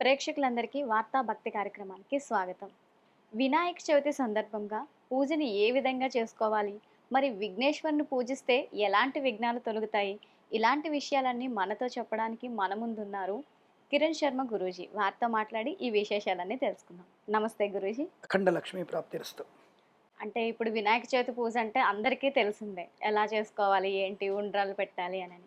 ప్రేక్షకులందరికీ వార్తా భక్తి కార్యక్రమానికి స్వాగతం. వినాయక చవితి సందర్భంగా పూజని ఏ విధంగా చేసుకోవాలి? మరి విఘ్నేశ్వరుని పూజిస్తే ఎలాంటి విఘ్నాలు తొలగుతాయి? ఇలాంటి విషయాలన్నీ మనతో చెప్పడానికి మన ముందున్నారు కిరణ్ శర్మ గురూజీ. వారితో మాట్లాడి ఈ విశేషాలన్నీ తెలుసుకుందాం. నమస్తే గురూజీ. అఖండ లక్ష్మీ ప్రాప్తిరస్తు. అంటే ఇప్పుడు వినాయక చవితి పూజ అంటే అందరికీ తెలిసిందే. ఎలా చేసుకోవాలి? ఏంటి? ఉండ్రాలు పెట్టాలి అని.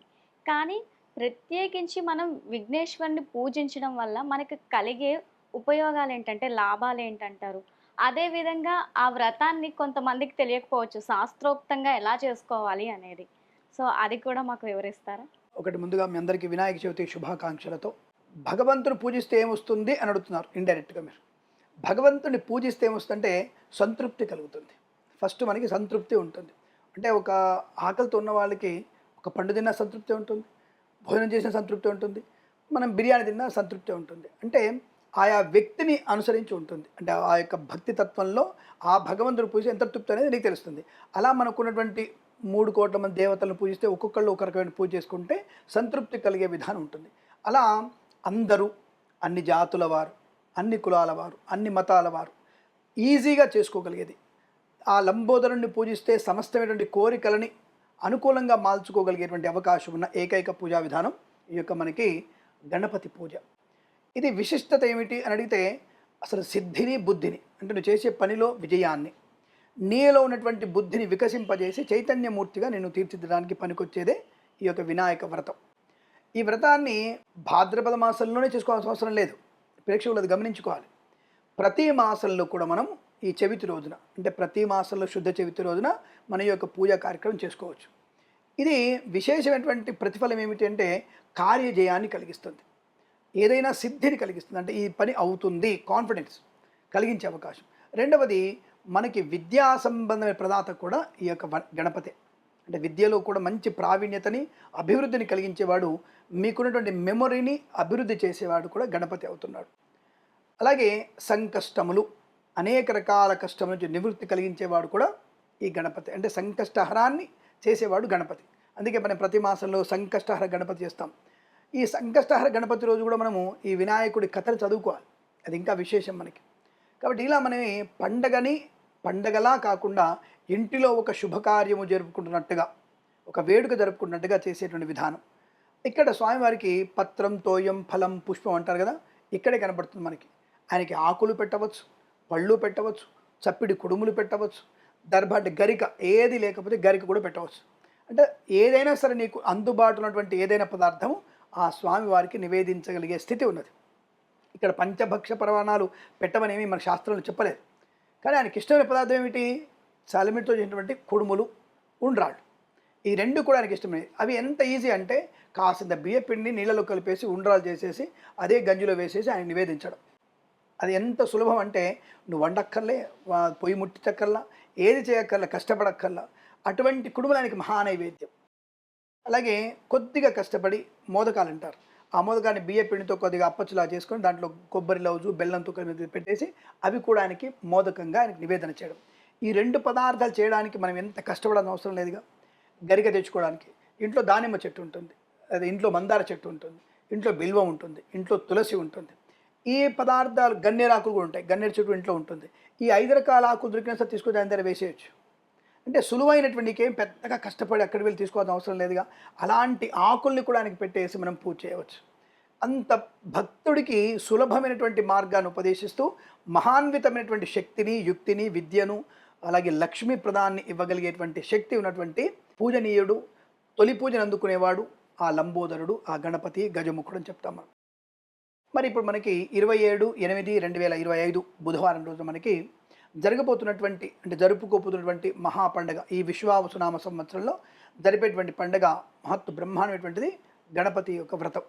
కానీ ప్రత్యేకించి మనం విఘ్నేశ్వరుని పూజించడం వల్ల మనకి కలిగే ఉపయోగాలు ఏంటంటే లాభాలు ఏంటంటారు అదేవిధంగా ఆ వ్రతాన్ని కొంతమందికి తెలియకపోవచ్చు. శాస్త్రోక్తంగా ఎలా చేసుకోవాలి అనేది. సో అది కూడా మాకు వివరిస్తారా? ఒకటి ముందుగా మీ అందరికీ వినాయక చవితి శుభాకాంక్షలతో. భగవంతుని పూజిస్తే ఏమొస్తుంది అని అడుగుతున్నారు ఇండైరెక్ట్గా మీరు. భగవంతుని పూజిస్తే ఏమొస్తుందంటే సంతృప్తి కలుగుతుంది. ఫస్ట్ మనకి సంతృప్తి ఉంటుంది. అంటే ఒక ఆకలితో ఉన్న వాళ్ళకి ఒక పండు తిన్న సంతృప్తి ఉంటుంది. భోజనం చేసిన సంతృప్తి ఉంటుంది. మనం బిర్యానీ తిన్న సంతృప్తి ఉంటుంది. అంటే ఆయా వ్యక్తిని అనుసరించి ఉంటుంది. అంటే ఆ యొక్క భక్తి తత్వంలో ఆ భగవంతుని పూజ ఎంత తృప్తి అనేది నీకు తెలుస్తుంది. అలా మనకున్నటువంటి మూడు కోట్ల మంది దేవతలను పూజిస్తే ఒక్కొక్కళ్ళు ఒక రకమైన పూజ చేసుకుంటే సంతృప్తి కలిగే విధానం ఉంటుంది. అలా అందరూ అన్ని జాతుల వారు అన్ని కులాల వారు అన్ని మతాల వారు ఈజీగా చేసుకోగలిగేది. ఆ లంబోదరుణ్ణి పూజిస్తే సమస్తమైనటువంటి కోరికలని అనుకూలంగా మార్చుకోగలిగేటువంటి అవకాశం ఉన్న ఏకైక పూజా విధానం ఈ యొక్క మనకి గణపతి పూజ. ఇది విశిష్టత ఏమిటి అని అడిగితే అసలు సిద్ధిని బుద్ధిని అంటే నువ్వు చేసే పనిలో విజయాన్ని నీలో ఉన్నటువంటి బుద్ధిని వికసింపజేసి చైతన్యమూర్తిగా నేను తీర్చిదిద్దడానికి పనికొచ్చేదే ఈ యొక్క వినాయక వ్రతం. ఈ వ్రతాన్ని భాద్రపద మాసంలోనే చేసుకోవాల్సిన అవసరం లేదు. ప్రేక్షకులు అది గమనించుకోవాలి. ప్రతి మాసంలో కూడా మనం ఈ చవితి రోజున అంటే ప్రతి మాసంలో శుద్ధ చవితి రోజున మన యొక్క పూజా కార్యక్రమం చేసుకోవచ్చు. ఇది విశేషమైనటువంటి ప్రతిఫలం ఏమిటంటే కార్యజయాన్ని కలిగిస్తుంది. ఏదైనా సిద్ధిని కలిగిస్తుంది. అంటే ఈ పని అవుతుంది కాన్ఫిడెన్స్ కలిగించే అవకాశం. రెండవది మనకి విద్యా సంబంధమైన ప్రదాత కూడా ఈ యొక్క గణపతి గణపతే. అంటే విద్యలో కూడా మంచి ప్రావీణ్యతని అభివృద్ధిని కలిగించేవాడు మీకున్నటువంటి మెమొరీని అభివృద్ధి చేసేవాడు కూడా గణపతి అవుతున్నాడు. అలాగే సంకష్టములు అనేక రకాల కష్టం నుంచి నివృత్తి కలిగించేవాడు కూడా ఈ గణపతి. అంటే సంకష్టహరాన్ని చేసేవాడు గణపతి. అందుకే మనం ప్రతి మాసంలో సంకష్టహర గణపతి చేస్తాం. ఈ సంకష్టహర గణపతి రోజు కూడా మనము ఈ వినాయకుడి కథను చదువుకోవాలి. అది ఇంకా విశేషం మనకి. కాబట్టి ఇలా మనం పండగని పండగలా కాకుండా ఇంటిలో ఒక శుభకార్యము జరుపుకుంటున్నట్టుగా ఒక వేడుక జరుపుకుంటున్నట్టుగా చేసేటువంటి విధానం. ఇక్కడ స్వామివారికి పత్రం తోయం ఫలం పుష్పం అంటారు కదా? ఇక్కడే కనబడుతుంది మనకి. ఆయనకి ఆకులు పెట్టవచ్చు. పళ్ళు పెట్టవచ్చు చప్పిడి కుడుములు పెట్టవచ్చు దర్భ గరిక ఏది లేకపోతే గరిక కూడా పెట్టవచ్చు. అంటే ఏదైనా సరే నీకు అందుబాటులో ఉన్నటువంటి ఏదైనా పదార్థం ఆ స్వామివారికి నివేదించగలిగే స్థితి ఉన్నది. ఇక్కడ పంచభక్ష ప్రమాణాలు పెట్టమనేమి మన శాస్త్రంలో చెప్పలేదు. కానీ ఆయనకి ఇష్టమైన పదార్థం ఏమిటి? చలిమిటితో చేసినటువంటి కుడుములు ఉండ్రాళ్ళు. ఈ రెండు కూడా ఆయనకి ఇష్టమైనవి. అవి ఎంత ఈజీ అంటే కాసింత బియ్యపిండిని నీళ్ళలో కలిపేసి ఉండ్రాలు చేసేసి అదే గంజిలో వేసేసి ఆయన నివేదించడం. అది ఎంత సులభం అంటే నువ్వు వండక్కర్లే పొయ్యి ముట్టించక్కర్లా ఏది చేయక్కర్లా కష్టపడక్కర్లా అటువంటి కుటుంబానికి మహానైవేద్యం. అలాగే కొద్దిగా కష్టపడి మోదకాలు అంటారు. ఆ మోదకాన్ని బియ్య పిండితో కొద్దిగా అప్పచ్చులా చేసుకొని దాంట్లో కొబ్బరి లౌజు బెల్లంతో కలిపి పెట్టేసి అవి కూడా ఆయనకి మోదకంగా ఆయనకి నివేదన చేయడం. ఈ రెండు పదార్థాలు చేయడానికి మనం ఎంత కష్టపడాల్సిన అవసరం లేదుగా. గరిక తెచ్చుకోవడానికి. ఇంట్లో దానిమ్మ చెట్టు ఉంటుంది. అది ఇంట్లో మందార చెట్టు ఉంటుంది. ఇంట్లో బిల్వ ఉంటుంది. ఇంట్లో తులసి ఉంటుంది. ఈ పదార్థాలు గన్నేరు ఆకులు కూడా ఉంటాయి. గన్నేరు చెట్టు ఇంట్లో ఉంటుంది. ఈ ఐదు రకాల ఆకులు దొరికినా సరే తీసుకొని దాని దగ్గర వేసేయచ్చు. అంటే సులువైనటువంటి నీకేం పెద్దగా కష్టపడి అక్కడికి వెళ్ళి తీసుకోవాల్సిన అవసరం లేదుగా. అలాంటి ఆకుల్ని కూడా ఆయనకి పెట్టేసి మనం పూజ చేయవచ్చు. అంత భక్తుడికి సులభమైనటువంటి మార్గాన్ని ఉపదేశిస్తూ మహాన్వితమైనటువంటి శక్తిని యుక్తిని విద్యను అలాగే లక్ష్మీ ప్రదాన్ని ఇవ్వగలిగేటువంటి శక్తి ఉన్నటువంటి పూజనీయుడు తొలి పూజను అందుకునేవాడు ఆ లంబోదరుడు ఆ గణపతి గజముఖుడు అని చెప్తాం మనం. మరి ఇప్పుడు మనకి ఇరవై ఏడు ఎనిమిది రెండు వేల ఇరవై ఐదు బుధవారం రోజు మనకి జరగబోతున్నటువంటి అంటే జరుపుకోబోతున్నటువంటి మహా పండగ ఈ విశ్వావసునామ సంవత్సరంలో జరిపేటువంటి పండగ మహత్ బ్రహ్మాండమైనటువంటిది గణపతి యొక్క వ్రతం.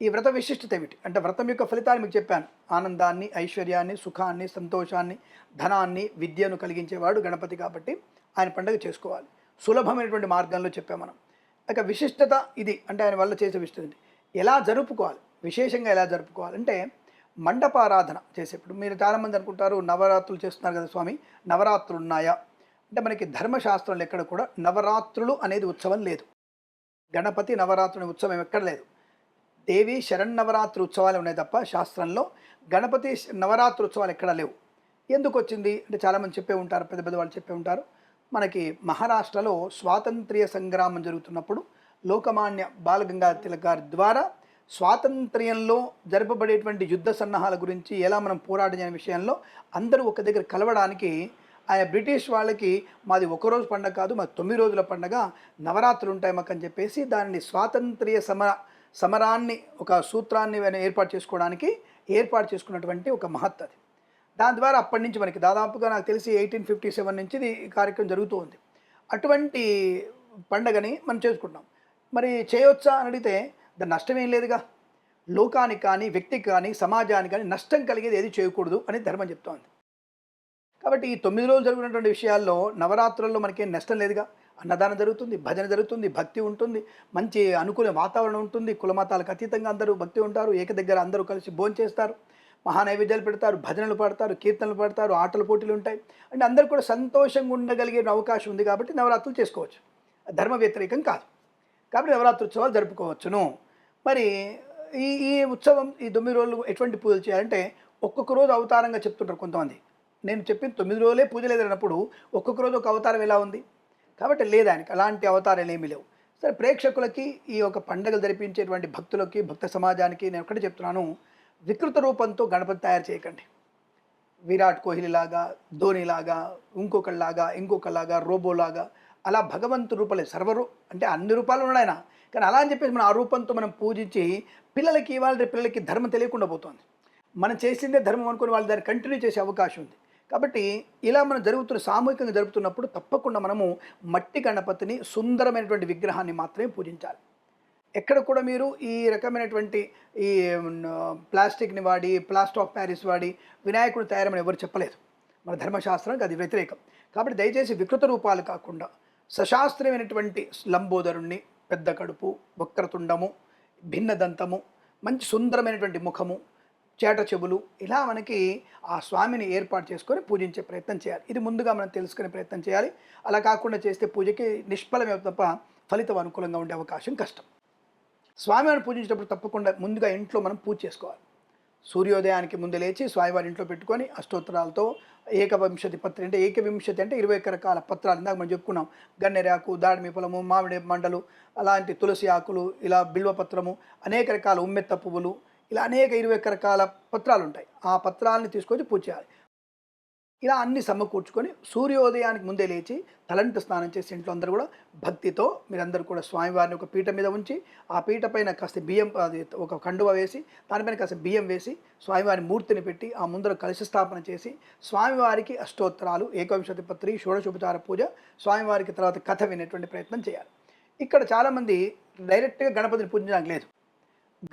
ఈ వ్రత విశిష్టత ఏమిటి? అంటే వ్రతం యొక్క ఫలితాలు మీకు చెప్పాను. ఆనందాన్ని ఐశ్వర్యాన్ని సుఖాన్ని సంతోషాన్ని ధనాన్ని విద్యను కలిగించేవాడు గణపతి కాబట్టి ఆయన పండుగ చేసుకోవాలి. సులభమైనటువంటి మార్గంలో చెప్పాం మనం. ఇక విశిష్టత ఇది అంటే ఆయన వల్ల చేసే విశిష్టత ఎలా జరుపుకోవాలి? విశేషంగా ఎలా జరుపుకోవాలంటే మండపారాధన చేసేప్పుడు మీరు చాలామంది అనుకుంటారు నవరాత్రులు చేస్తున్నారు కదా స్వామి నవరాత్రులు ఉన్నాయా అంటే మనకి ధర్మశాస్త్రంలో ఎక్కడ కూడా నవరాత్రులు అనేది ఉత్సవం లేదు. గణపతి నవరాత్రుని ఉత్సవం ఎక్కడ లేదు. దేవి శరన్నవరాత్రి ఉత్సవాలు ఉన్నాయి తప్ప శాస్త్రంలో గణపతి నవరాత్రి ఉత్సవాలు ఎక్కడ లేవు. ఎందుకు వచ్చింది? అంటే చాలామంది చెప్పే ఉంటారు పెద్ద పెద్ద వాళ్ళు చెప్పే ఉంటారు. మనకి మహారాష్ట్రలో స్వాతంత్ర్య సంగ్రామం జరుగుతున్నప్పుడు లోకమాన్య బాలగంగాధర తిలక్ గారి ద్వారా స్వాతంత్ర్యంలో జరపబడేటువంటి యుద్ధ సన్నాహాల గురించి ఎలా మనం పోరాటం విషయంలో అందరూ ఒక దగ్గర కలవడానికి ఆయన బ్రిటిష్ వాళ్ళకి మాది ఒకరోజు పండగ కాదు మాది తొమ్మిది రోజుల పండగ నవరాత్రులు ఉంటాయి మాకు అని చెప్పేసి దానిని స్వాతంత్ర్య సమర సమరాన్ని ఒక సూత్రాన్ని ఏర్పాటు చేసుకోవడానికి ఏర్పాటు చేసుకున్నటువంటి ఒక మహత్ అది. దాని ద్వారా అప్పటి నుంచి మనకి దాదాపుగా నాకు తెలిసి ఎయిటీన్ ఫిఫ్టీ సెవెన్ నుంచి ఇది కార్యక్రమం జరుగుతూ ఉంది. అటువంటి పండగని మనం చేసుకుంటాం మరి చేయొచ్చా అని అడిగితే దాని నష్టం ఏం లేదుగా. లోకానికి కానీ వ్యక్తికి కానీ సమాజానికి కానీ నష్టం కలిగేది ఏది చేయకూడదు అని ధర్మం చెప్తోంది. కాబట్టి ఈ తొమ్మిది రోజులు జరుగుతున్నటువంటి విషయాల్లో నవరాత్రుల్లో మనకేం నష్టం లేదుగా. అన్నదానం జరుగుతుంది భజన జరుగుతుంది భక్తి ఉంటుంది మంచి అనుకూల వాతావరణం ఉంటుంది కులమతాలకు అతీతంగా అందరూ భక్తి ఉంటారు ఏక దగ్గర అందరూ కలిసి భోంచేస్తారు మహానైవేద్యాలు పెడతారు భజనలు పాడతారు కీర్తనలు పాడతారు ఆటల పోటీలు ఉంటాయి. అంటే అందరూ కూడా సంతోషంగా ఉండగలిగే అవకాశం ఉంది కాబట్టి నవరాత్రులు చేసుకోవచ్చు. ధర్మ వ్యతిరేకం కాదు. కాబట్టి నవరాత్రి ఉత్సవాలు జరుపుకోవచ్చును. మరి ఈ ఈ ఉత్సవం ఈ తొమ్మిది రోజులు ఎటువంటి పూజలు చేయాలంటే ఒక్కొక్క రోజు అవతారంగా చెప్తుంటారు కొంతమంది. నేను చెప్పిన తొమ్మిది రోజులే పూజ లేదన్నప్పుడు ఒక్కొక్క రోజు ఒక అవతారం ఎలా ఉంది? కాబట్టి లేదానికి అలాంటి అవతారాలు ఏమీ లేవు. సరే ప్రేక్షకులకి ఈ యొక్క పండుగలు జరిపించేటువంటి భక్తులకి భక్త సమాజానికి నేను ఒకటి చెప్తున్నాను. వికృత రూపంతో గణపతి తయారు చేయకండి. విరాట్ కోహ్లీలాగా ధోనిలాగా ఇంకొకళ్ళలాగా ఇంకొకలాగా రోబోలాగా అలా భగవంతు రూపాలే సర్వరు అంటే అన్ని రూపాలు ఉన్నాయన కానీ అలా అని చెప్పేసి మనం ఆ రూపంతో మనం పూజించి పిల్లలకి ఇవాళ పిల్లలకి ధర్మం తెలియకుండా పోతుంది. మనం చేసిందే ధర్మం అనుకుని వాళ్ళు దాన్ని కంటిన్యూ చేసే అవకాశం ఉంది. కాబట్టి ఇలా మనం జరుగుతున్న సామూహికంగా జరుగుతున్నప్పుడు తప్పకుండా మనము మట్టి గణపతిని సుందరమైనటువంటి విగ్రహాన్ని మాత్రమే పూజించాలి. ఎక్కడ కూడా మీరు ఈ రకమైనటువంటి ఈ ప్లాస్టిక్ని వాడి ప్లాస్టర్ ఆఫ్ ప్యారిస్ వాడి వినాయకుడు తయారమని ఎవరు చెప్పలేదు. మన ధర్మశాస్త్రానికి అది వ్యతిరేకం. కాబట్టి దయచేసి వికృత రూపాలు కాకుండా సశాస్త్రమైనటువంటి లంబోదరుణ్ణి పెద్ద కడుపు వక్రతుండము భిన్నదంతము మంచి సుందరమైనటువంటి ముఖము చేట చెబులు ఇలా మనకి ఆ స్వామిని ఏర్పాటు చేసుకొని పూజించే ప్రయత్నం చేయాలి. ఇది ముందుగా మనం తెలుసుకునే ప్రయత్నం చేయాలి. అలా కాకుండా చేస్తే పూజకి నిష్ఫలమే తప్ప ఫలితం అనుకూలంగా ఉండే అవకాశం కష్టం. స్వామివారిని పూజించేటప్పుడు తప్పకుండా ముందుగా ఇంట్లో మనం పూజ చేసుకోవాలి. సూర్యోదయానికి ముందు లేచి స్వామివారి ఇంట్లో పెట్టుకొని అష్టోత్తరాలతో ఏకవింశతి పత్రి అంటే ఏకవింశతి అంటే ఇరవై ఒక్క రకాల పత్రాలు ఇందాక మనం చెప్పుకున్నాం. గన్నెరాకు దాడిమి పొలము మామిడి మండలు అలాంటి తులసి ఆకులు ఇలా బిల్వపత్రము అనేక రకాల ఉమ్మెత్త పువ్వులు ఇలా అనేక ఇరవై ఒక్క రకాల పత్రాలు ఉంటాయి. ఆ పత్రాలని తీసుకొచ్చి పూజ చేయాలి. ఇలా అన్ని సమకూర్చుకొని సూర్యోదయానికి ముందే లేచి తలంటు స్నానం చేసి ఇంట్లో అందరూ కూడా భక్తితో మీరందరూ కూడా స్వామివారిని ఒక పీట మీద ఉంచి ఆ పీట పైన కాస్త బియ్యం అది ఒక కండువ వేసి దానిపైన కాస్త బియ్యం వేసి స్వామివారి మూర్తిని పెట్టి ఆ ముందర కలశ స్థాపన చేసి స్వామివారికి అష్టోత్తరాలు ఏకవింశతి పత్రి షోడశోపచార పూజ స్వామివారికి తర్వాత కథ వినేటువంటి ప్రయత్నం చేయాలి. ఇక్కడ చాలామంది డైరెక్ట్గా గణపతిని పూజించడానికి లేదు.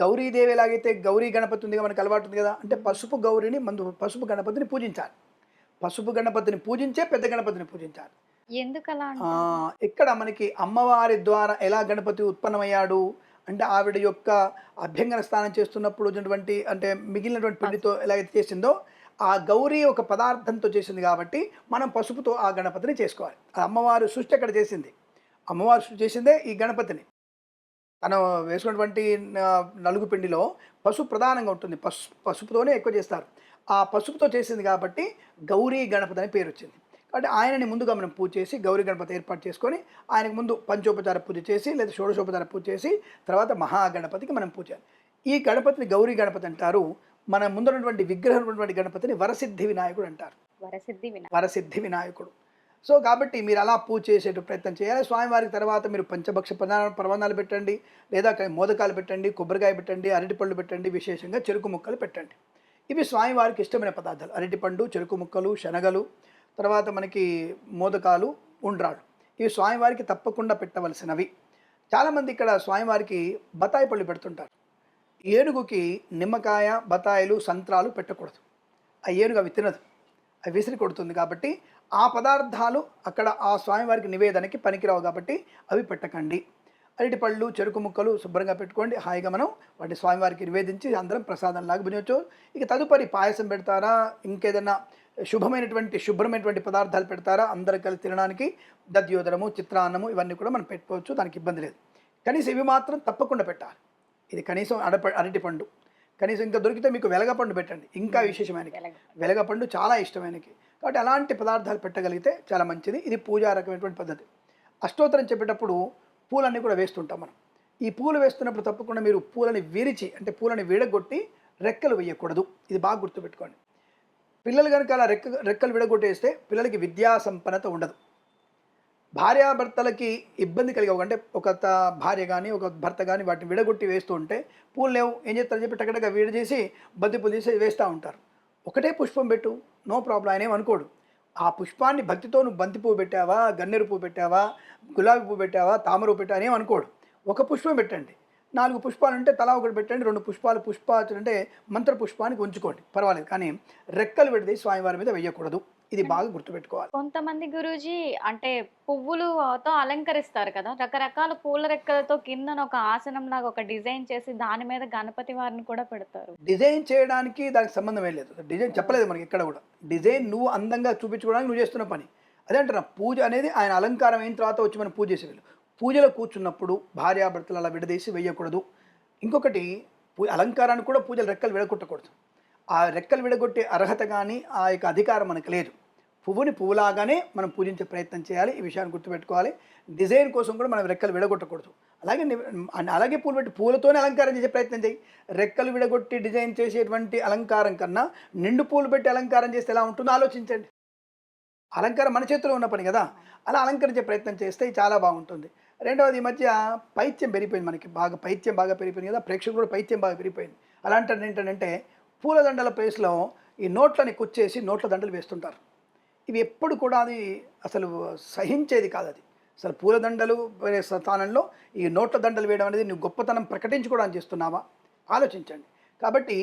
గౌరీదేవి ఎలాగైతే గౌరీ గణపతి ఉందిగా మనకు అలవాటు ఉంది కదా అంటే పసుపు గౌరిని మందు పసుపు గణపతిని పూజించాలి. పసుపు గణపతిని పూజించే పెద్ద గణపతిని పూజించాలి. ఎందుకు అలా ఆ, అంటారు? ఇక్కడ మనకి అమ్మవారి ద్వారా ఎలా గణపతి ఉత్పన్నమయ్యాడు? అంటే ఆవిడ యొక్క అభ్యంగన స్నానం చేస్తున్నప్పుడు ఉన్నటువంటి అంటే మిగిలినటువంటి పిండితో ఎలాగైతే చేసిందో ఆ గౌరీ ఒక పదార్థంతో చేసింది కాబట్టి మనం పసుపుతో ఆ గణపతిని చేసుకోవాలి. అమ్మవారు సృష్టి అక్కడ చేసింది? అమ్మవారు సృష్టి చేసిందే ఈ గణపతిని. తను వేసుకున్నటువంటి నలుగు పిండిలో పసుపు ప్రధానంగా ఉంటుంది. పసు పసుపుతోనే ఎక్కువ చేస్తారు. ఆ పసుపుతో చేసింది కాబట్టి గౌరీ గణపతి అని పేరు వచ్చింది కాబట్టి ఆయనని ముందుగా మనం పూజ చేసి గౌరీ గణపతి ఏర్పాటు చేసుకొని ఆయనకు ముందు పంచోపచార పూజ చేసి లేదా షోడశోపచార పూజ చేసి తర్వాత మహాగణపతికి మనం పూజ. ఈ గణపతిని గౌరీ గణపతి అంటారు. మన ముందున్నటువంటి విగ్రహం ఉన్నటువంటి గణపతిని వరసిద్ధి వినాయకుడు అంటారు. వరసిద్ధి వరసిద్ధి వినాయకుడు. సో కాబట్టి మీరు అలా పూజ చేసేట ప్రయత్నం చేయాలి. స్వామివారికి తర్వాత మీరు పంచభక్ష ప్రధాన ప్రబంధాలు పెట్టండి లేదా మోదకాలు పెట్టండి కొబ్బరికాయ పెట్టండి అరటిపళ్ళు పెట్టండి విశేషంగా చెరుకు ముక్కలు పెట్టండి. ఇవి స్వామివారికి ఇష్టమైన పదార్థాలు. అరటిపండు చెరుకు ముక్కలు శనగలు తర్వాత మనకి మోదకాలు ఉండ్రాళ్ళు. ఇవి స్వామివారికి తప్పకుండా పెట్టవలసినవి. చాలామంది ఇక్కడ స్వామివారికి బతాయి పళ్ళు పెడుతుంటారు. ఏనుగుకి నిమ్మకాయ బతాయిలు సంత్రాలు పెట్టకూడదు. ఆ ఏనుగు అవి తినదు. అవి విసిరి కొడుతుంది కాబట్టి ఆ పదార్థాలు అక్కడ ఆ స్వామివారికి నివేదనకి పనికిరావు కాబట్టి అవి పెట్టకండి. అరటి పళ్ళు చెరుకు ముక్కలు శుభ్రంగా పెట్టుకోండి. హాయిగా మనం వాటి స్వామివారికి నివేదించి అందరం ప్రసాదంలాగా భుజించవచ్చు ఇక తదుపరి పాయసం పెడతారా? ఇంకేదైనా శుభమైనటువంటి శుభ్రమైనటువంటి పదార్థాలు పెడతారా? అందరు కలిసి తినడానికి దద్యోదనము చిత్రాన్నము ఇవన్నీ కూడా మనం పెట్టుకోవచ్చు. దానికి ఇబ్బంది లేదు. కనీసం ఇవి మాత్రం తప్పకుండా పెట్టాలి. ఇది కనీసం అడప అరటిపండు. కనీసం ఇంకా దొరికితే మీకు వెలగపండు పెట్టండి. ఇంకా విశేషమైనకి. వెలగ. వెలగపండు చాలా ఇష్టమైనకి. కాబట్టి అలాంటి పదార్థాలు పెట్టగలిగితే చాలా మంచిది. ఇది పూజా రకమైనటువంటి పద్ధతి. అష్టోత్తరం చెప్పేటప్పుడు పూలన్నీ కూడా వేస్తుంటాం మనం. ఈ పూలు వేస్తున్నప్పుడు తప్పకుండా మీరు పూలని విరిచి అంటే పూలని విడగొట్టి రెక్కలు వేయకూడదు. ఇది బాగా గుర్తుపెట్టుకోండి. పిల్లలు కనుక అలా రెక్క రెక్కలు విడగొట్టేస్తే పిల్లలకి విద్యా సంపన్నత ఉండదు. భార్యాభర్తలకి ఇబ్బంది కలిగవు. అంటే ఒక భార్య కానీ ఒక భర్త కానీ వాటిని విడగొట్టి వేస్తూ ఉంటే పూలు లేవు ఏం చేస్తారని చెప్పి టక్కటగా విడ చేసి తీసి వేస్తూ ఉంటారు. ఒకటే పుష్పం పెట్టు నో ప్రాబ్లం ఆయన ఏమనుకోడు అనుకోడు. ఆ పుష్పాన్ని భక్తితో నువ్వు బంతి పువ్వు పెట్టావా గన్నేరు పువ్వు పెట్టావా గులాబీ పువ్వు పెట్టావా తామర పువ్వు పెట్టావా అని అనుకోడు. ఒక పుష్పం పెట్టండి. నాలుగు పుష్పాలు ఉంటే తలా ఒకటి పెట్టండి రెండు పుష్పాలు పుష్పాలు అంటే మంత్ర పుష్పానికి ఉంచుకోండి. పర్వాలేదు. కానీ రెక్కలు పెడితే స్వామివారి మీద వేయకూడదు. ఇది బాగా గుర్తుపెట్టుకోవాలి. కొంతమంది గురూజీ అంటే పువ్వులతో అలంకరిస్తారు కదా రకరకాల పూల రెక్కలతో కిందన ఒక ఆసనం లాగా ఒక డిజైన్ చేసి దాని మీద గణపతి వారిని కూడా పెడతారు. డిజైన్ చేయడానికి దానికి సంబంధం ఏం లేదు. డిజైన్ చెప్పలేదు మనకి ఎక్కడ కూడా. డిజైన్ నువ్వు అందంగా చూపించుకోవడానికి నువ్వు చేస్తున్న పని. అదే అంటున్నా పూజ అనేది ఆయన అలంకారం అయిన తర్వాత వచ్చి మనం పూజ చేసేవాళ్ళు. పూజలో కూర్చున్నప్పుడు భార్యాభర్తలు అలా విడదీసి వేయకూడదు. ఇంకొకటి పూ అలంకారానికి కూడా పూజలు రెక్కలు విడగొట్టకూడదు. ఆ రెక్కలు విడగొట్టే అర్హత కానీ ఆ యొక్క అధికారం మనకు లేదు. పువ్వుని పువ్వులాగానే మనం పూజించే ప్రయత్నం చేయాలి. ఈ విషయాన్ని గుర్తుపెట్టుకోవాలి. డిజైన్ కోసం కూడా మనం రెక్కలు విడగొట్టకూడదు. అలాగే అలాగే పూలు పెట్టి పూలతోనే అలంకారం చేసే ప్రయత్నం చేయి. రెక్కలు విడగొట్టి డిజైన్ చేసేటువంటి అలంకారం కన్నా నిండు పూలు పెట్టి అలంకారం చేస్తే ఎలా ఉంటుందో ఆలోచించండి. అలంకారం మన చేతిలో ఉన్న పని కదా. అలా అలంకరించే ప్రయత్నం చేస్తే చాలా బాగుంటుంది. రెండవది ఈ మధ్య పైత్యం పెరిగిపోయింది మనకి. బాగా పైత్యం బాగా పెరిగిపోయింది కదా. ప్రేక్షకులు కూడా పైత్యం బాగా పెరిగిపోయింది. అలాంటి ఏంటంటే పూలదండల ప్లేస్లో ఈ నోట్లని కుచ్చేసి నోట్ల దండలు వేస్తుంటారు. ఇవి ఎప్పుడు కూడా అది అసలు సహించేది కాదు అది. అసలు పూలదండలు వేరే స్థానంలో ఈ నోట్ల దండలు వేయడం అనేది నువ్వు గొప్పతనం ప్రకటించుకోవడానికి చేస్తున్నావా? ఆలోచించండి. కాబట్టి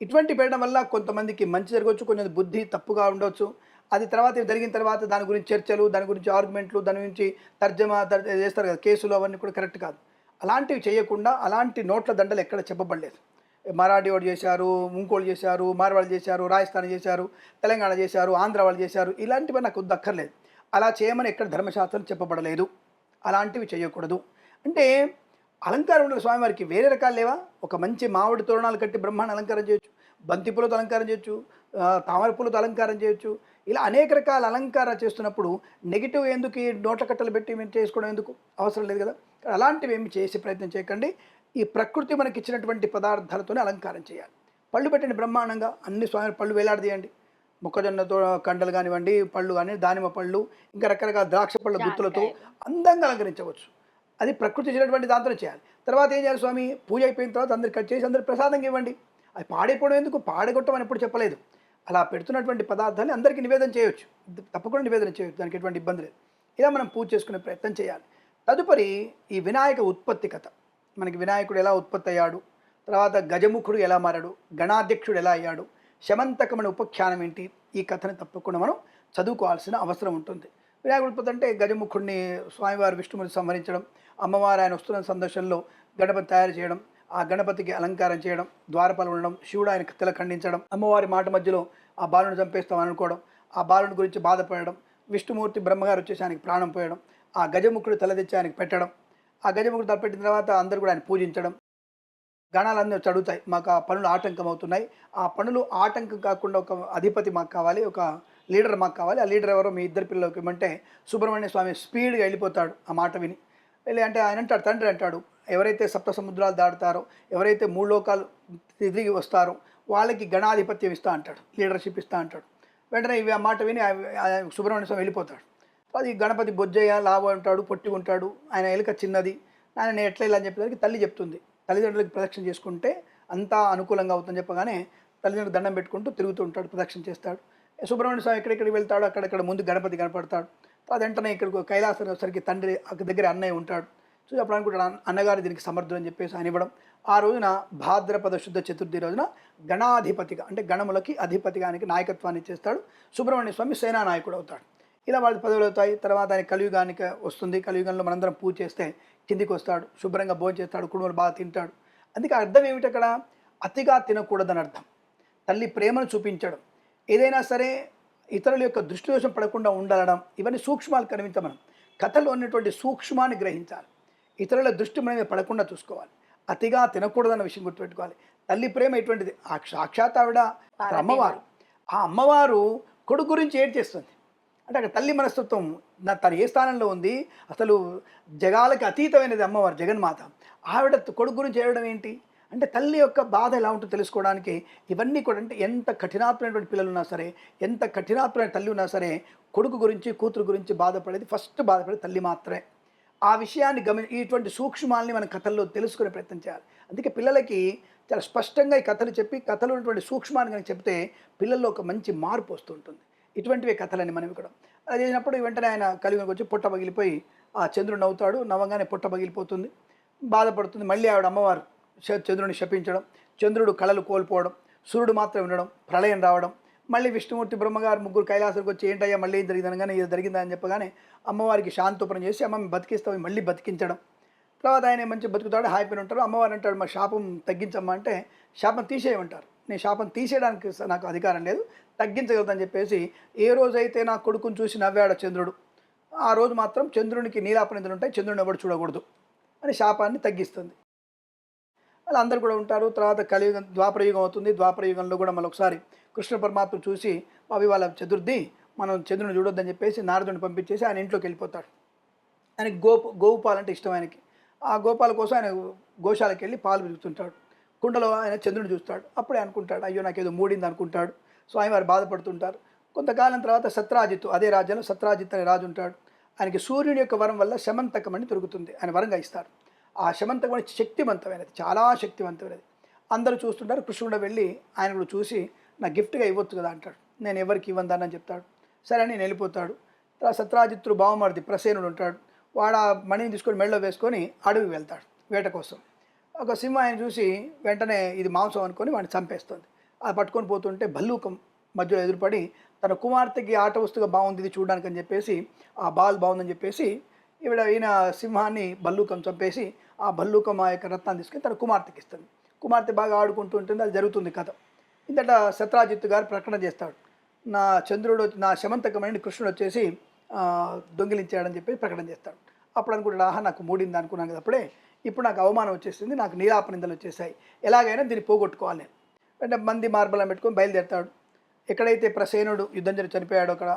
ఇటువంటి పెట్టడం వల్ల కొంతమందికి మంచి జరగవచ్చు కొంచెం బుద్ధి తప్పుగా ఉండవచ్చు అది తర్వాత జరిగిన తర్వాత దాని గురించి చర్చలు దాని గురించి ఆర్గ్యుమెంట్లు దాని గురించి తర్జమా చేస్తారు కదా కేసులు అవన్నీ కూడా కరెక్ట్ కాదు. అలాంటివి చేయకుండా అలాంటి నోట్ల దండలు ఎక్కడ చెప్పబడలేదు. మరాఠీ వాడు చేశారు ఇంకోళ్ళు చేశారు మార్వాళ్ళు చేశారు రాజస్థాన్ చేశారు తెలంగాణ చేశారు ఆంధ్ర వాళ్ళు చేశారు ఇలాంటివి నాకు దక్కర్లేదు. అలా చేయమని ఎక్కడ ధర్మశాస్త్రం చెప్పబడలేదు. అలాంటివి చేయకూడదు. అంటే అలంకారం ఉండాలి స్వామివారికి వేరే రకాలు లేవా? ఒక మంచి మామిడి తోరణాలు కట్టి బ్రహ్మాండ అలంకారం చేయొచ్చు బంతిపూలతో అలంకారం చేయొచ్చు తామర పూలతో అలంకారం చేయొచ్చు. ఇలా అనేక రకాల అలంకారాలు చేస్తున్నప్పుడు నెగిటివ్ ఎందుకు ఈ నోట్ల కట్టలు పెట్టి మీరు చేసుకోవడం ఎందుకు? అవసరం లేదు కదా. అలాంటివి ఏమి చేసే ప్రయత్నం చేయకండి. ఈ ప్రకృతి మనకి ఇచ్చినటువంటి పదార్థాలతోనే అలంకారం చేయాలి. పళ్ళు పెట్టండి బ్రహ్మాండంగా అన్ని స్వామి పళ్ళు వేలాడదీయండి. మొక్కజొన్నతో కండలు కానివ్వండి పళ్ళు కానీ దానిమ్మ పళ్ళు ఇంకా రకరకాల ద్రాక్ష పళ్ళ గుత్తులతో అందంగా అలంకరించవచ్చు. అది ప్రకృతి ఇచ్చినటువంటి దాంతో చేయాలి. తర్వాత ఏం చేయాలి స్వామి? పూజ అయిపోయిన తర్వాత అందరు కట్ చేసి అందరు ప్రసాదంగా ఇవ్వండి. అది పాడైపోవడం ఎందుకు? పాడగొట్టమని ఎప్పుడు చెప్పలేదు. అలా పెడుతున్నటువంటి పదార్థాన్ని అందరికీ నివేదన చేయొచ్చు. తప్పకుండా నివేదన చేయొచ్చు. దానికి ఎటువంటి ఇబ్బంది లేదు. ఇలా మనం పూజ చేసుకునే ప్రయత్నం చేయాలి. తదుపరి ఈ వినాయక ఉత్పత్తి కథ. మనకి వినాయకుడు ఎలా ఉత్పత్తి అయ్యాడు తర్వాత గజముఖుడు ఎలా మారాడు గణాధ్యక్షుడు ఎలా అయ్యాడు శమంతకమైన ఉపఖ్యానం ఏంటి ఈ కథను తప్పకుండా మనం చదువుకోవాల్సిన అవసరం ఉంటుంది. వినాయకుడు ఉత్పత్తి అంటే గజముఖుడిని స్వామివారు విష్ణుమూర్తి సంహరించడం అమ్మవారు ఆయన వస్తున్న సందర్శనలో గణపతి తయారు చేయడం ఆ గణపతికి అలంకారం చేయడం ద్వారపాలు ఉండడం శివుడు ఆయన కత్తెల ఖండించడం అమ్మవారి మాట మధ్యలో ఆ బాలుని చంపేస్తామని అనుకోవడం ఆ బాలుని గురించి బాధపడడం విష్ణుమూర్తి బ్రహ్మగారు వచ్చేసి ఆయనకి ప్రాణం పోయడం ఆ గజముఖుడు తలదెచ్చి ఆయనకి పెట్టడం ఆ గజముఖుడు తలపెట్టిన తర్వాత అందరూ కూడా ఆయన పూజించడం. గణాలన్నీ వచ్చి అడుగుతాయి మాకు ఆ పనులు ఆటంకం అవుతున్నాయి ఆ పనులు ఆటంకం కాకుండా ఒక అధిపతి మాకు కావాలి ఒక లీడర్ మాకు కావాలి. ఆ లీడర్ ఎవరో మీ ఇద్దరు పిల్లలకి ఇవ్వమంటే సుబ్రహ్మణ్య స్వామి స్పీడ్గా వెళ్ళిపోతాడు ఆ మాట విని. వెళ్ళి అంటే ఆయన అంటాడు తండ్రి అంటాడు ఎవరైతే సప్త సముద్రాలు దాటుతారో ఎవరైతే మూడు లోకాలు తిరిగి వస్తారో వాళ్ళకి గణాధిపత్యం ఇస్తా అంటాడు లీడర్షిప్ ఇస్తా అంటాడు. వెంటనే ఇవి ఆ మాట విని సుబ్రహ్మణ్య స్వామి వెళ్ళిపోతాడు. అది గణపతి బొజ్జయ్య లావు ఉంటాడు పొట్టి ఉంటాడు ఆయన ఎలుక చిన్నది. ఆయన నేను ఎట్లా ఇలా అని చెప్పేసరికి తల్లి చెప్తుంది. తల్లిదండ్రులకు ప్రదక్షిణ చేసుకుంటే అంతా అనుకూలంగా అవుతుందని చెప్పగానే తల్లిదండ్రులకు దండం పెట్టుకుంటూ తిరుగుతూ ఉంటాడు ప్రదక్షిణ చేస్తాడు. సుబ్రహ్మణ్య స్వామి ఎక్కడెక్కడికి వెళ్తాడు అక్కడక్కడ ముందు గణపతి కనపడతాడు. తర్వాత వెంటనే ఇక్కడికి కైలాసం వచ్చరికి తండ్రి అక్కడ దగ్గర అన్నయ్య ఉంటాడు. సో అప్పుడు అనుకుంటాడు అన్నగారు దీనికి సమర్థుడు అని చెప్పేసి ఆయన ఇవ్వడం. ఆ రోజున భాద్రపద శుద్ధ చతుర్థి రోజున గణాధిపతిగా అంటే గణములకి అధిపతిగా నాయకత్వాన్ని చేస్తాడు సుబ్రహ్మణ్య స్వామి సేనా నాయకుడు అవుతాడు. ఇలా వాళ్ళ పదవులు అవుతాయి. తర్వాత ఆయన కలియుగానికి వస్తుంది. కలియుగంలో మనందరం పూజ చేస్తే కిందికి వస్తాడు శుభ్రంగా భోజనం చేస్తాడు. కుటుంబాలు బాగా తింటాడు. అందుకే అర్థం ఏమిటి అక్కడ? అతిగా తినకూడదని అర్థం. తల్లి ప్రేమను చూపించడం. ఏదైనా సరే ఇతరుల యొక్క దృష్టి దోషం పడకుండా ఉండడం. ఇవన్నీ సూక్ష్మాలు కనిపించమనం కథలో ఉన్నటువంటి సూక్ష్మాన్ని గ్రహించాలి. ఇతరుల దృష్టి మన మీద పడకుండా చూసుకోవాలి. అతిగా తినకూడదన్న విషయం గుర్తుపెట్టుకోవాలి. తల్లి ప్రేమ ఎటువంటిది? ఆ సాక్షాత్ ఆవిడ అమ్మవారు. ఆ అమ్మవారు కొడుకు గురించి ఏడ్ చేస్తుంది? అంటే అక్కడ తల్లి మనస్తత్వం నా తను ఏ స్థానంలో ఉంది? అసలు జగాలకు అతీతమైనది అమ్మవారు జగన్మాత. ఆవిడ కొడుకు గురించి ఏడడం ఏంటి? అంటే తల్లి యొక్క బాధ ఎలా ఉంటుందో తెలుసుకోవడానికి ఇవన్నీ కూడా అంటే ఎంత కఠినాత్మైనటువంటి పిల్లలు ఉన్నా సరే ఎంత కఠినాత్మైన తల్లి ఉన్నా సరే కొడుకు గురించి కూతురు గురించి బాధపడేది ఫస్ట్ బాధపడేది తల్లి మాత్రమే. ఆ విషయాన్ని గమని ఇటువంటి సూక్ష్మాల్ని మన కథల్లో తెలుసుకునే ప్రయత్నం చేయాలి. అందుకే పిల్లలకి చాలా స్పష్టంగా ఈ కథలు చెప్పి కథలు ఉన్నటువంటి సూక్ష్మాన్ని కనుక చెప్తే పిల్లల్లో ఒక మంచి మార్పు వస్తుంటుంది ఇటువంటివే కథలని మనం ఇక్కడ. అలా చేసినప్పుడు వెంటనే ఆయన కలిగినకి వచ్చి పుట్ట పగిలిపోయి ఆ చంద్రుడు నవ్వుతాడు. నవ్వగానే పుట్ట పగిలిపోతుంది. బాధపడుతుంది. మళ్ళీ ఆవిడ అమ్మవారు చంద్రుడిని శపించడం చంద్రుడు కళలు కోల్పోవడం సూర్యుడు మాత్రం ఉండడం ప్రళయం రావడం మళ్ళీ విష్ణుమూర్తి బ్రహ్మగారు ముగ్గురు కైలాసానికి వచ్చి ఏంటయ్యా మళ్ళీ ఏం జరిగింది అనగానే ఇది జరిగిందా అని చెప్పగానే అమ్మవారికి శాంతోపనం చేసి అమ్మ మేము బతికిస్తాం మళ్ళీ బతికించడం. తర్వాత ఆయన మంచి బతుకుతాడు హ్యాపీని ఉంటారు అమ్మవారు అంటాడు మా శాపం తగ్గించమ్మా అంటే శాపం తీసేయమంటారు. నేను శాపం తీసేయడానికి నాకు అధికారం లేదు. తగ్గించగలదని చెప్పేసి ఏ రోజైతే నా కొడుకుని చూసి నవ్వాడు చంద్రుడు ఆ రోజు మాత్రం చంద్రునికి నీలాపనిధులు ఉంటాయి చంద్రుని ఎవడు చూడకూడదు అని శాపాన్ని తగ్గిస్తుంది. అలా అందరు కూడా ఉంటారు తర్వాత కలియుగం ద్వాపరయుగం అవుతుంది ద్వాపరయుగంలో కూడా మళ్ళీ ఒకసారి కృష్ణ పరమాత్మ చూసి అవి వాళ్ళ చతుర్థి మనం చంద్రుని చూడొద్దని చెప్పేసి నారదుని పంపించేసి ఆయన ఇంట్లోకి వెళ్ళిపోతాడు. ఆయనకి గోపు గోపాలంటే అంటే ఇష్టం ఆయనకి. ఆ గోపాల కోసం ఆయన గోశాలకు వెళ్ళి పాలు పిలుస్తుంటాడు కుండలో ఆయన చంద్రుని చూస్తాడు. అప్పుడే అనుకుంటాడు అయ్యో నాకేదో మూడింది అనుకుంటాడు. స్వామివారు బాధపడుతుంటారు. కొంతకాలం తర్వాత సత్రాజిత్తు అదే రాజ్యంలో సత్రాజిత్ అనే రాజు ఉంటాడు. ఆయనకి సూర్యుని యొక్క వరం వల్ల శమంతకం అని దొరుకుతుంది. ఆయన వరంగా ఇస్తారు. ఆ శమంతకం అనేది శక్తివంతమైనది. చాలా శక్తివంతమైనది. అందరూ చూస్తుంటారు. కృష్ణుడు వెళ్ళి ఆయన కూడా చూసి నా గిఫ్ట్గా ఇవ్వచ్చు కదా అంటాడు. నేను ఎవరికి ఇవ్వందానని చెప్తాడు. సరే అని నేను వెళ్ళిపోతాడు. తర్వాత సత్రాజిత్తుడు బావమరిది ప్రసేనుడు ఉంటాడు. వాడు ఆ మణిని తీసుకొని మెడలో వేసుకొని అడవి వెళ్తాడు వేట కోసం. ఒక సింహ ఆయన చూసి వెంటనే ఇది మాంసం అనుకొని వాడిని చంపేస్తుంది. అది పట్టుకొని పోతుంటే భల్లూకం మధ్యలో ఎదురుపడి తన కుమార్తెకి ఆట వస్తుగా బాగుంది ఇది చూడడానికి అని చెప్పేసి ఆ బాల్ బాగుందని చెప్పేసి ఈవిడ ఈయన సింహాన్ని భల్లూకం చంపేసి ఆ భల్లూకం ఆ యొక్క రత్నాన్ని తీసుకుని తన కుమార్తెకి ఇస్తుంది. కుమార్తె బాగా ఆడుకుంటూ ఉంటుంది అది జరుగుతుంది కథ. ఇంతట సత్రాజిత్ గారు ప్రకటన చేస్తాడు. నా చంద్రుడు నా శమంతకమైన కృష్ణుడు వచ్చేసి దొంగిలించాడని చెప్పి ప్రకటన చేస్తాడు. అప్పుడు అనుకుంటాడు ఆహా నాకు మూడింది అనుకున్నాను కదా అప్పుడే. ఇప్పుడు నాకు అవమానం వచ్చేసింది నాకు నీలాపనిందలు వచ్చేసాయి. ఎలాగైనా దీన్ని పోగొట్టుకోవాలి నేను. అంటే మంది మార్బలం పెట్టుకొని బయలుదేరుతాడు. ఎక్కడైతే ప్రసేనుడు యుద్ధం జరిగి చనిపోయాడో అక్కడ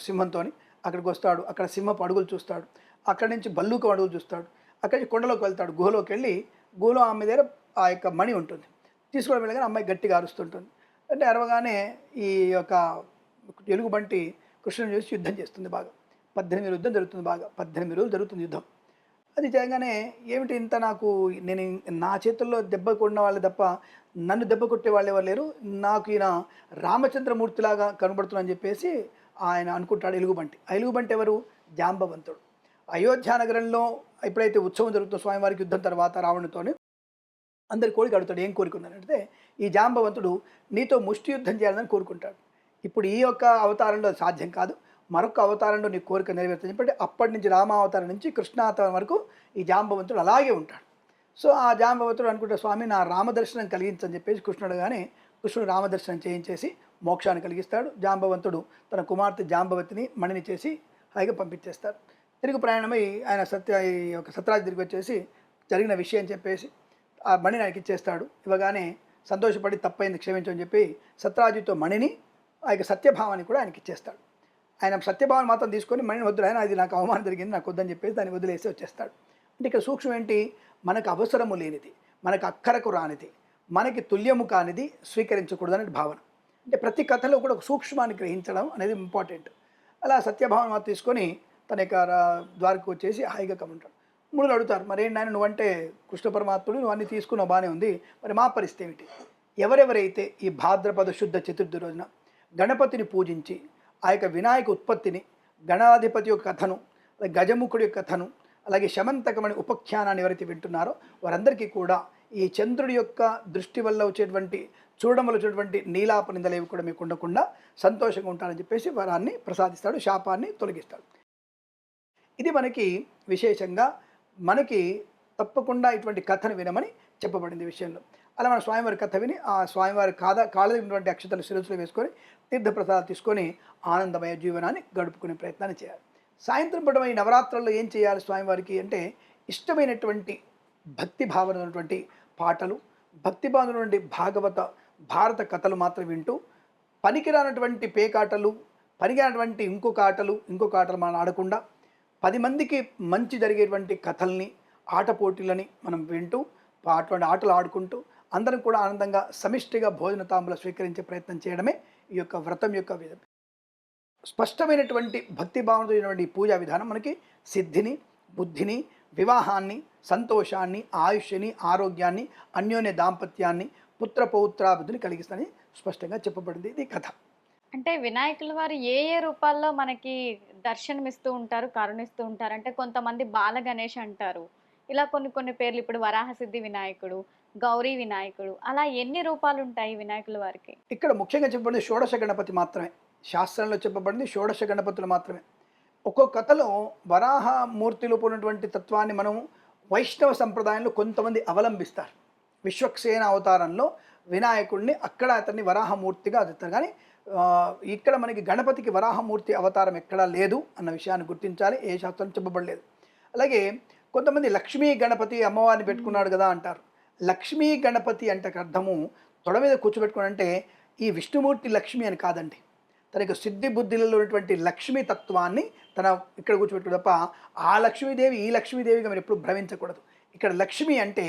సింహంతో అక్కడికి వస్తాడు. అక్కడ సింహపు అడుగులు చూస్తాడు. అక్కడి నుంచి బల్లూకం అడుగులు చూస్తాడు. అక్కడి నుంచి కొండలోకి వెళ్తాడు. గుహలోకి వెళ్ళి గుహలో ఆమె దగ్గర ఆ యొక్క మణి ఉంటుంది. తీసుకోవడం వెళ్ళగానే అమ్మాయి గట్టిగా అరుస్తుంటుంది. అంటే అరవగానే ఈ యొక్క ఎలుగుబంటి కృష్ణుని చూసి యుద్ధం చేస్తుంది బాగా. పద్దెనిమిది యుద్ధం జరుగుతుంది బాగా. పద్దెనిమిది రోజులు జరుగుతుంది యుద్ధం. అది చేయగానే ఏమిటి ఇంత నాకు నేను నా చేతుల్లో దెబ్బ కొన్న వాళ్ళు తప్ప నన్ను దెబ్బ కొట్టే వాళ్ళు ఎవరు లేరు. నాకు ఈయన రామచంద్రమూర్తిలాగా కనబడుతున్నాఅని చెప్పేసి ఆయన అనుకుంటాడు ఎలుగుబంటి. ఆ ఎలుగుబంటి ఎవరు? జాంబవంతుడు. అయోధ్య నగరంలో ఎప్పుడైతే ఉత్సవం జరుగుతుందో స్వామివారికి యుద్ధం తర్వాత రావణుతోని అందరి కోరిక అడుగుతాడు ఏం కోరుకున్నానంటే ఈ జాంబవంతుడు నీతో ముష్టి యుద్ధం చేయాలని కోరుకుంటాడు. ఇప్పుడు ఈ యొక్క అవతారంలో సాధ్యం కాదు. మరొక అవతారంలో నీ కోరిక నెరవేరుతుంది. చెప్పంటే అప్పటి నుంచి రామావతారం నుంచి కృష్ణావతారం వరకు ఈ జాంబవంతుడు అలాగే ఉంటాడు. సో ఆ జాంబవంతుడు అనుకుంటే స్వామి నా రామదర్శనం కలిగించని చెప్పేసి కృష్ణుడు కానీ కృష్ణుడు రామదర్శనం చేయించేసి మోక్షాన్ని కలిగిస్తాడు. జాంబవంతుడు తన కుమార్తె జాంబవతిని మణిని చేసి హాయిగా పంపించేస్తాడు. తిరిగి ప్రయాణమై ఆయన సత్య ఈ యొక్క సత్రాజు తిరిగి వచ్చేసి జరిగిన విషయం చెప్పేసి ఆ మణిని ఆయనకి ఇచ్చేస్తాడు. ఇవ్వగానే సంతోషపడి తప్పైంది క్షమించమని చెప్పి సత్రాజుతో మణిని ఆ యొక్క సత్యభావాన్ని కూడా ఆయనకి ఇచ్చేస్తాడు. ఆయన సత్యభావన మాత్రం తీసుకొని మణిని వద్దు ఆయన అది నాకు అవమానం జరిగింది నాకు వద్దని చెప్పేసి దాన్ని వదిలేసి వచ్చేస్తాడు. అంటే ఇక్కడ సూక్ష్మం ఏంటి? మనకు అవసరము లేనిది మనకు అక్కరకు రానిది మనకి తుల్యము కానిది స్వీకరించకూడదు అనే భావన. అంటే ప్రతి కథలో కూడా ఒక సూక్ష్మాన్ని గ్రహించడం అనేది ఇంపార్టెంట్. అలా సత్యభావం మాత్రం తీసుకొని తన యొక్క ద్వారకు వచ్చేసి హాయిగా కమ్ముంటాడు. మునులు అడుగుతారు మరి నాయన నువ్వంటే కృష్ణ పరమాత్ముడు నువ్వు అన్ని తీసుకున్నావు బాగానే ఉంది. మరి మా పరిస్థితి ఏమిటి? ఎవరెవరైతే ఈ భాద్రపద శుద్ధ చతుర్థి రోజున గణపతిని పూజించి ఆ యొక్క వినాయక ఉత్పత్తిని గణాధిపతి యొక్క కథను గజముఖుడి యొక్క కథను అలాగే శమంతకమని ఉపఖ్యానాన్ని ఎవరైతే వింటున్నారో వారందరికీ కూడా ఈ చంద్రుడి యొక్క దృష్టి వల్ల వచ్చేటువంటి చూడడం వల్ల వచ్చేటువంటి నీలాప నిందలేవి కూడా మీకు ఉండకుండా సంతోషంగా ఉంటారని చెప్పేసి వరాన్ని ప్రసాదిస్తాడు శాపాన్ని తొలగిస్తాడు. ఇది మనకి విశేషంగా మనకి తప్పకుండా ఇటువంటి కథను వినమని చెప్పబడింది ఈ విషయంలో. అలా మన స్వామివారి కథ విని ఆ స్వామివారి కాద కాళ్ళటువంటి అక్షతలు శిరస్సులు వేసుకొని తీర్థప్రసాదాలు తీసుకొని ఆనందమయ జీవనాన్ని గడుపుకునే ప్రయత్నాన్ని చేయాలి. సాయంత్రం పూట ఈ నవరాత్రుల్లో ఏం చేయాలి స్వామివారికి అంటే ఇష్టమైనటువంటి భక్తి భావన ఉన్నటువంటి పాటలు భక్తి భావన భాగవత భారత కథలు మాత్రం వింటూ పనికిరానటువంటి పేకాటలు పనికిరానటువంటి ఇంకొక ఆటలు ఇంకొక ఆటలు మనం ఆడకుండా పది మందికి మంచి జరిగేటువంటి కథల్ని ఆట పోటీలని మనం వింటూ అటువంటి ఆటలు ఆడుకుంటూ అందరం కూడా ఆనందంగా సమిష్టిగా భోజన తాంబూల స్వీకరించే ప్రయత్నం చేయడమే ఈ యొక్క వ్రతం యొక్క విధం. స్పష్టమైనటువంటి భక్తి భావనతో ఉన్నటువంటి పూజా విధానం మనకి సిద్ధిని బుద్ధిని వివాహాన్ని సంతోషాన్ని ఆయుష్ని ఆరోగ్యాన్ని అన్యోన్య దాంపత్యాన్ని పుత్ర పౌత్రాభివృద్ధిని కలిగిస్తుందని స్పష్టంగా చెప్పబడింది ఇది కథ. అంటే వినాయకుల వారు ఏ ఏ రూపాల్లో మనకి దర్శనమిస్తూ ఉంటారు కరుణిస్తూ ఉంటారు అంటే కొంతమంది బాల గణేష్ అంటారు. ఇలా కొన్ని కొన్ని పేర్లు ఇప్పుడు వరాహసిద్ధి వినాయకుడు గౌరీ వినాయకుడు. అలా ఎన్ని రూపాలు ఉంటాయి వినాయకుల వారికి? ఇక్కడ ముఖ్యంగా చెప్పబడింది షోడశ గణపతి మాత్రమే. శాస్త్రంలో చెప్పబడింది షోడశ గణపతులు మాత్రమే. ఒక్కొక్క కథలో వరాహమూర్తిలో ఉన్నటువంటి తత్వాన్ని మనం వైష్ణవ సంప్రదాయంలో కొంతమంది అవలంబిస్తారు. విశ్వక్సేన అవతారంలో వినాయకుడిని అక్కడ అతన్ని వరాహమూర్తిగా అదిస్తారు కానీ ఇక్కడ మనకి గణపతికి వరాహమూర్తి అవతారం ఎక్కడా లేదు అన్న విషయాన్ని గుర్తించాలి. ఏ శాస్త్రం చెప్పబడలేదు. అలాగే కొంతమంది లక్ష్మీ గణపతి అమ్మవారిని పెట్టుకున్నాడు కదా అంటారు. లక్ష్మీ గణపతి అంటే అర్థము తొడ మీద కూర్చోబెట్టుకుని అంటే ఈ విష్ణుమూర్తి లక్ష్మి అని కాదండి. తన యొక్క సిద్ధి బుద్ధిలలో ఉన్నటువంటి లక్ష్మీ తత్వాన్ని తన ఇక్కడ కూర్చోబెట్టుకుని తప్ప ఆ లక్ష్మీదేవి ఈ లక్ష్మీదేవిగా మీరు ఎప్పుడు భ్రమించకూడదు. ఇక్కడ లక్ష్మి అంటే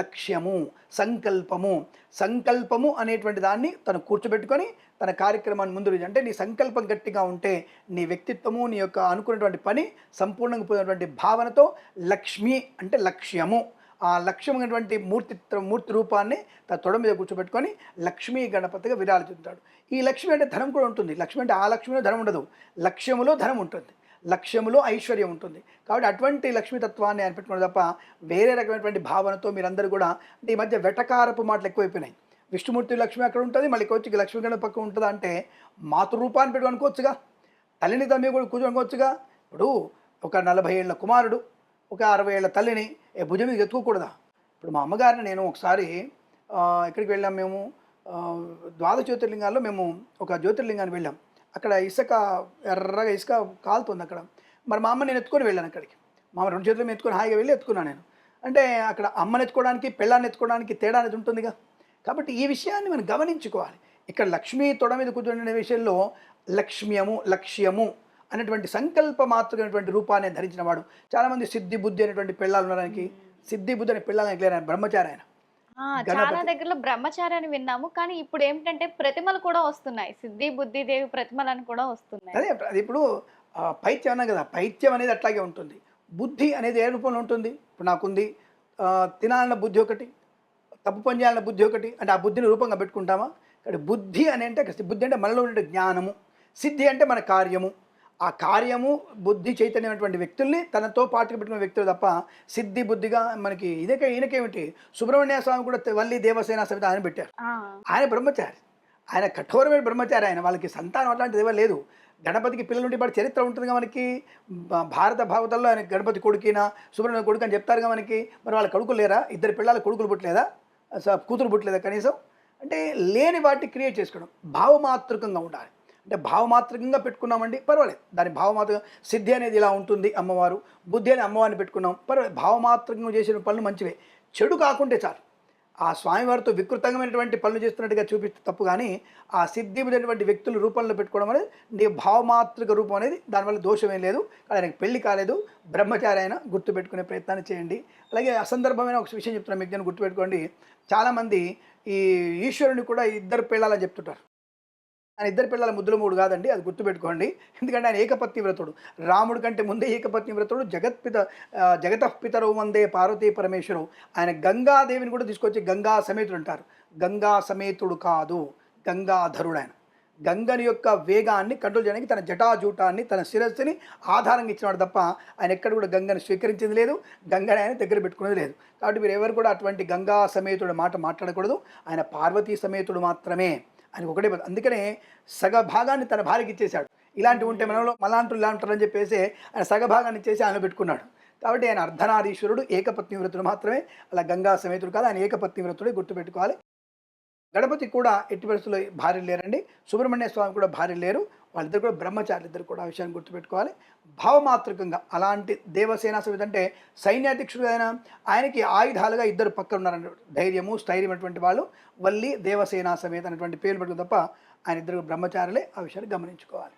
లక్ష్యము సంకల్పము. సంకల్పము అనేటువంటి దాన్ని తను కూర్చోబెట్టుకొని తన కార్యక్రమాన్ని ముందు అంటే నీ సంకల్పం గట్టిగా ఉంటే నీ వ్యక్తిత్వము నీ యొక్క అనుకున్నటువంటి పని సంపూర్ణంగా పోయినటువంటి భావనతో లక్ష్మి అంటే లక్ష్యము. ఆ లక్ష్యమైనటువంటి మూర్తి మూర్తి రూపాన్ని తన తొడ మీద కూర్చోబెట్టుకొని లక్ష్మీ గణపతిగా విరాజిల్లుతాడు ఈ లక్ష్మి అంటే ధనం కూడా ఉంటుంది. లక్ష్మి అంటే ఆ లక్ష్మిలో ధనం ఉండదు. లక్ష్యములో ధనం ఉంటుంది. లక్ష్యములో ఐశ్వర్యం ఉంటుంది. కాబట్టి అటువంటి లక్ష్మీతత్వాన్ని ఆయన పెట్టుకున్న తప్ప వేరే రకమైనటువంటి భావనతో మీరందరూ కూడా అంటే ఈ మధ్య వెటకారపు మాటలు ఎక్కువైపోయినాయి. విష్ణుమూర్తి లక్ష్మి అక్కడ ఉంటుంది మళ్ళీ ఇక్కడ వచ్చి లక్ష్మీ గణపతి పక్క ఉంటుందా అంటే మాతృరూపాన్ని పెట్టుకొని అనుకోవచ్చుగా. తల్లిని తమ్మి కూడా కూర్చోనుకోవచ్చుగా ఇప్పుడు ఒక నలభై ఏళ్ళ కుమారుడు ఒక అరవై ఏళ్ళ తల్లిని ఏ భుజం మీద ఎత్తుకోకూడదా? ఇప్పుడు మా అమ్మగారిని నేను ఒకసారి ఎక్కడికి వెళ్ళాం మేము? ద్వాదశ జ్యోతిర్లింగాల్లో మేము ఒక జ్యోతిర్లింగానికి వెళ్ళాం. అక్కడ ఇసుక ఎర్రగా ఇసుక కాలుతుంది అక్కడ. మరి మా అమ్మ నేను ఎత్తుకొని వెళ్ళాను అక్కడికి. మా అమ్మ రెండు చేతులు మీద ఎత్తుకొని హాయిగా వెళ్ళి ఎత్తుకున్నాను నేను. అంటే అక్కడ అమ్మని ఎత్తుకోవడానికి పెళ్ళాన్ని ఎత్తుకోవడానికి తేడా అనేది ఉంటుందిగా. కాబట్టి ఈ విషయాన్ని మనం గమనించుకోవాలి. ఇక్కడ లక్ష్మీ తొడ మీద కూర్చుండే విషయంలో లక్ష్మ్యము లక్ష్యము. అనేటువంటి సంకల్ప మాత్రమైనటువంటి రూపాన్ని ధరించిన వాడు. చాలామంది సిద్ధి బుద్ధి అనేటువంటి పెళ్ళాలు ఉండడానికి సిద్ధి బుద్ధి అనే పిల్లలు ఆయన బ్రహ్మచారి ఆయన. చాలా దగ్గరలో బ్రహ్మచారి అని విన్నాము కానీ ఇప్పుడు ఏమిటంటే ప్రతిమలు కూడా వస్తున్నాయి. సిద్ధి బుద్ధి దేవి ప్రతిమలు అని కూడా వస్తున్నాయి. అదే అది ఇప్పుడు పైత్యం అన్నా కదా పైత్యం అనేది అట్లాగే ఉంటుంది. బుద్ధి అనేది ఏ రూపంలో ఉంటుంది? ఇప్పుడు నాకుంది తినాలన్న బుద్ధి ఒకటి తప్పు పని చేయాలన్న బుద్ధి ఒకటి అంటే ఆ బుద్ధిని రూపంగా పెట్టుకుంటామా? ఇక్కడ బుద్ధి అని అంటే బుద్ధి అంటే మనలో ఉండే జ్ఞానము సిద్ధి అంటే మన కార్యము ఆ కార్యము బుద్ధి చైతన్యమైనటువంటి వ్యక్తుల్ని తనతో పాటుగా పెట్టుకున్న వ్యక్తులు తప్ప సిద్ధి బుద్ధిగా మనకి ఇదే ఈయనకేమిటి సుబ్రహ్మణ్య స్వామి కూడా వల్లి దేవసేన సమితి ఆయన పెట్టారు. ఆయన బ్రహ్మచారి. ఆయన కఠోరమైన బ్రహ్మచారి ఆయన. వాళ్ళకి సంతానం అట్లాంటిది ఏమీ లేదు. గణపతికి పిల్లలు ఉంటే వాడి చరిత్ర ఉంటుందిగా మనకి. భారత భాగవతంలో ఆయన గణపతి కొడుకినా సుబ్రహ్మణ్య కొడుకు అని చెప్తారుగా మనకి. మరి వాళ్ళ కొడుకులు లేరా? ఇద్దరు పిల్లల కొడుకులు పుట్టలేదా? కూతురు పుట్టలేదా కనీసం? అంటే లేని వాటిని క్రియేట్ చేసుకోవడం భావమాతృకంగా ఉండాలి. అంటే భావమాత్రికంగా పెట్టుకున్నామండి పర్వాలేదు. దాని భావమాతృక సిద్ధి అనేది ఇలా ఉంటుంది అమ్మవారు బుద్ధి అని అమ్మవారిని పెట్టుకున్నాం పర్వాలేదు. భావమాత్రకంగా చేసిన పనులు మంచివే. చెడు కాకుంటే చాలు. ఆ స్వామివారితో వికృతంగామైనటువంటి పనులు చేస్తున్నట్టుగా చూపిస్తే తప్పు కానీ ఆ సిద్ధి మీదటువంటి వ్యక్తుల రూపంలో పెట్టుకోవడం అనేది నీ భావమాత్రిక రూపం అనేది దానివల్ల దోషం ఏం లేదు. కానీ ఆయనకి పెళ్ళి కాలేదు. బ్రహ్మచారి అయినా గుర్తుపెట్టుకునే ప్రయత్నాన్ని చేయండి. అలాగే అసందర్భమైన ఒక విషయం చెప్తున్నా మీకు నేను గుర్తుపెట్టుకోండి. చాలామంది ఈ ఈశ్వరుని కూడా ఇద్దరు పిల్లలని చెప్తుంటారు. ఆయన ఇద్దరు పిల్లల ముద్దుల మూడు కాదండి అది గుర్తుపెట్టుకోండి. ఎందుకంటే ఆయన ఏకపత్ని వ్రతుడు. రాముడి కంటే ముందే ఏకపత్ని వ్రతుడు జగత్పిత ఆ, వందే పార్వతీ పరమేశ్వరు. ఆయన గంగాదేవిని కూడా తీసుకొచ్చి గంగా సమేతుడు అంటారు. గంగా సమేతుడు కాదు గంగాధరుడు ఆయన. గంగని యొక్క వేగాన్ని కంట్రోల్ చేయడానికి తన జటాజూటాన్ని తన శిరస్సుని ఆధారంగా ఇచ్చినాడు తప్ప ఆయన ఎక్కడ కూడా గంగను స్వీకరించింది లేదు గంగని ఆయన దగ్గర పెట్టుకునేది లేదు. కాబట్టి మీరు ఎవరు కూడా అటువంటి గంగా సమేతుడు మాట మాట్లాడకూడదు. ఆయన పార్వతీ సమేతుడు మాత్రమే. అని ఒకటే అందుకనే సగ భాగాన్ని తన భార్యకి ఇచ్చేశాడు. ఇలాంటివి ఉంటే మనలో మలాంటి ఇలా ఉంటారని చెప్పేసి ఆయన సగభాగాన్ని ఇచ్చేసి ఆయన పెట్టుకున్నాడు. కాబట్టి ఆయన అర్ధనారీశ్వరుడు ఏకపత్ని వ్రతుడు మాత్రమే. అలా గంగా సమేతుడు కాదు ఆయన ఏకపత్ని వ్రతుడే గుర్తుపెట్టుకోవాలి. గణపతి కూడా ఎట్టి పరిస్థితుల్లో భార్య లేరండి. సుబ్రహ్మణ్య స్వామి కూడా భార్య లేరు. వాళ్ళిద్దరు కూడా బ్రహ్మచారులు ఇద్దరు కూడా ఆ విషయాన్ని గుర్తుపెట్టుకోవాలి. భావమాత్రికంగా అలాంటి దేవసేన సమితి అంటే సైన్యాధ్యక్షుడు ఆయన ఆయనకి ఆయుధాలుగా ఇద్దరు పక్కన ఉన్నారన్న ధైర్యము స్థైర్యం అటువంటి వాళ్ళు వల్లి దేవసేనా సమేత అనేటువంటి పేర్లు పెట్టుకుని తప్ప ఆయన ఇద్దరు బ్రహ్మచారులే ఆ విషయాన్ని గమనించుకోవాలి.